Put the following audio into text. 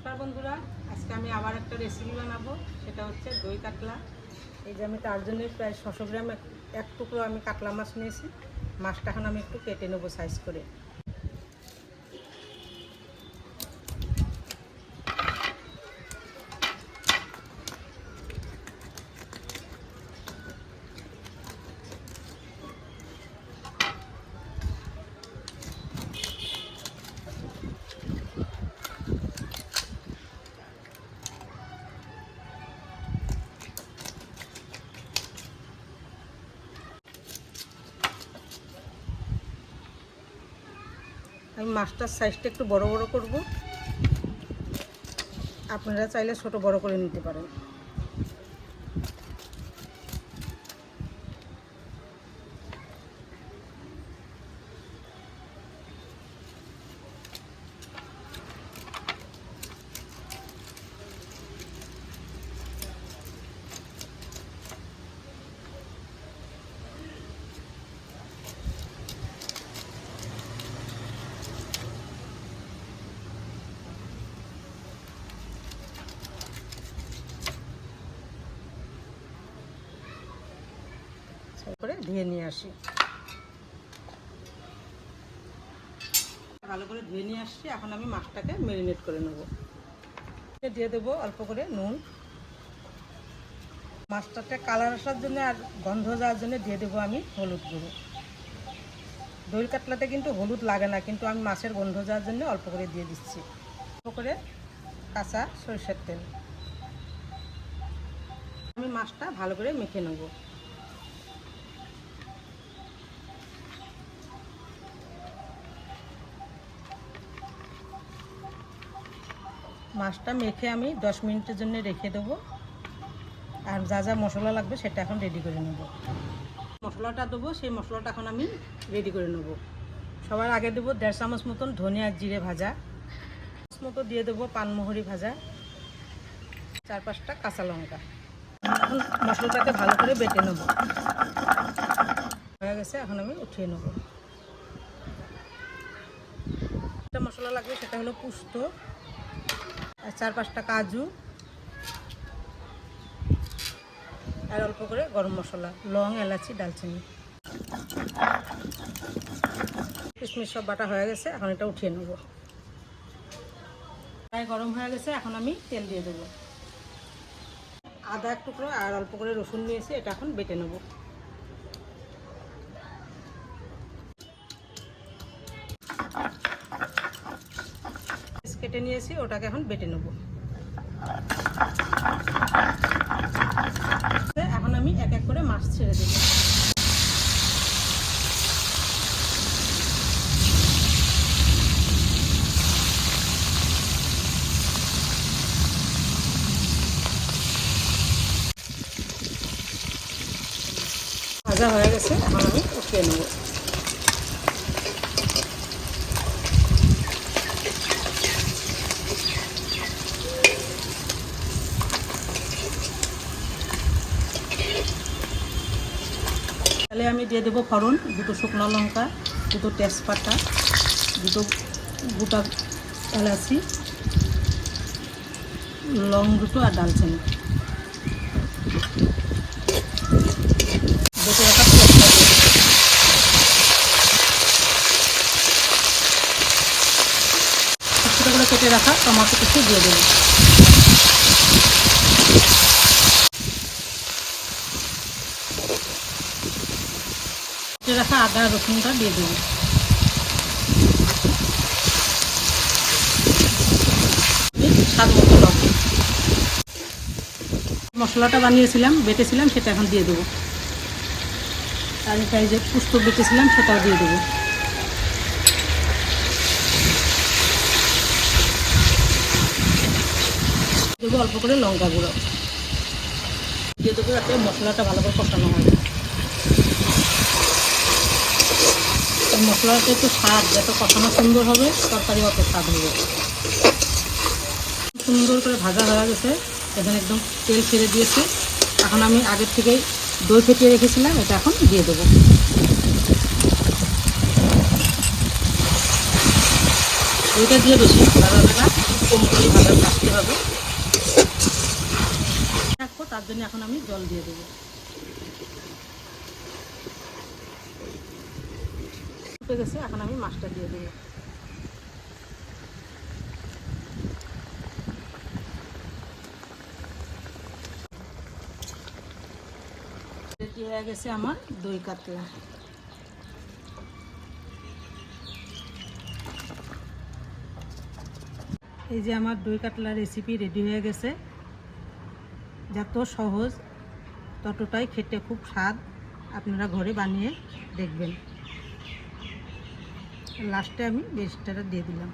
নমস্কার বন্ধুরা, আজকে আমি আবার একটা রেসিপি বানাবো, সেটা হচ্ছে দই কাতলা। এই যে আমি তার জন্য প্রায় ছশো গ্রাম এক- এক টুকরো আমি কাতলা মাছ নিয়েছি। মাছটা এখন আমি একটু কেটে নেব সাইজ করে। মাছটার সাইজটা একটু বড় বড় করব। আপনারা চাইলে ছোট বড় করে নিতে পারেন। ধুয়ে নিয়ে আসি। ভালো করে ধুয়ে নিয়ে আসছি, এখন আমি মাছটাকে ম্যারিনেট করে নেব। দিয়ে দেবো অল্প করে নুন। মাছটাতে কালার আসার জন্য আর গন্ধ যাওয়ার জন্য দিয়ে দেবো আমি হলুদ গুঁড়ো। দই কাতলাতে কিন্তু হলুদ লাগে না, কিন্তু আমি মাছের গন্ধ যাওয়ার জন্য অল্প করে দিয়ে দিচ্ছি। অল্প করে কাঁচা সরষের তেল। আমি মাছটা ভালো করে মেখে নেব। মাছটা মেখে আমি দশ মিনিটের জন্য রেখে দেবো। আর যা যা মশলা লাগবে সেটা এখন রেডি করে নেব। মশলাটা দেবো, সেই মশলাটা এখন আমি রেডি করে নেব। সবার আগে দেবো দেড় চামচ মতন ধনিয়া জিরে ভাজা। মতো দিয়ে দেবো পানমোহরি ভাজা। চার পাঁচটা কাঁচা লঙ্কা। এখন মশলাটাকে ভালো করে বেটে নেব। হয়ে গেছে, এখন আমি উঠিয়ে নেব। একটা মশলা লাগবে সেটা হলো পুস্ত। চার পাঁচটা কাজু। আর অল্প করে গরম মশলা, লং, এলাচি দালচিনি কিশমিশ সব বাটা হয়ে গেছে, এখন এটা উঠিয়ে নেব। প্রায় গরম হয়ে গেছে, এখন আমি তেল দিয়ে দেবো। আদা এক টুকরো আর অল্প করে রসুন নিয়েছি, এটা এখন বেটে নেব। কেটে নিয়েছি, ওটাকে এখন বেটে নেব। এখন আমি এক এক করে মাছ ছেড়ে দেব। ভাজা হয়ে গেছে, এখন আমি উঠিয়ে নেব। তাহলে আমি দিয়ে দেবো ফড়ন, দুটো শুকনো লঙ্কা, দুটো তেজপাতা, দুটো গোটা এলাচি, লং দুটো আর ডালচিনি। করে। কেটে রাখা, টমাটো কিছু দিয়ে দেবো। কেটে রাখা আদা রসুনটা দিয়ে দেবো। মশলাটা বানিয়েছিলাম, বেটেছিলাম, সেটা এখন দিয়ে দেবো। আর এটা যে পুস্ত বেটেছিলাম, সেটাও দিয়ে দেবো। দেবো অল্প করে লঙ্কা গুঁড়ো। দিয়ে দেবো যাতে মশলাটা ভালো করে কষানো হয়। মশলাটা একটু স্বাদ, যত কষানো সুন্দর হবে, তরকারি অত স্বাদ হবে সুন্দর করে ভাজা হয়ে গেছে, এখানে একদম তেল ছেড়ে দিয়েছি। এখন আমি আগের থেকেই দই ফেটিয়ে রেখেছিলাম, এটা এখন দিয়ে দেবো। দইটা দিয়ে বেশি ভাজা ভাজা কম করে ভাজা দিতে হবে। রাখব তার জন্য এখন আমি জল দিয়ে দেবো। ফুটে গেছে, এখন আমি মাছটা দিয়ে দেবো। রেডি হয়ে গেছে আমার দই কাতলা। এই যে আমার দই কাতলা রেসিপি রেডি হয়ে গেছে। যত সহজ, ততটাই খেতে খুব স্বাদ আপনারা ঘরে বানিয়ে দেখবেন। লাস্টে আমি বেস্টটা দিয়ে দিলাম।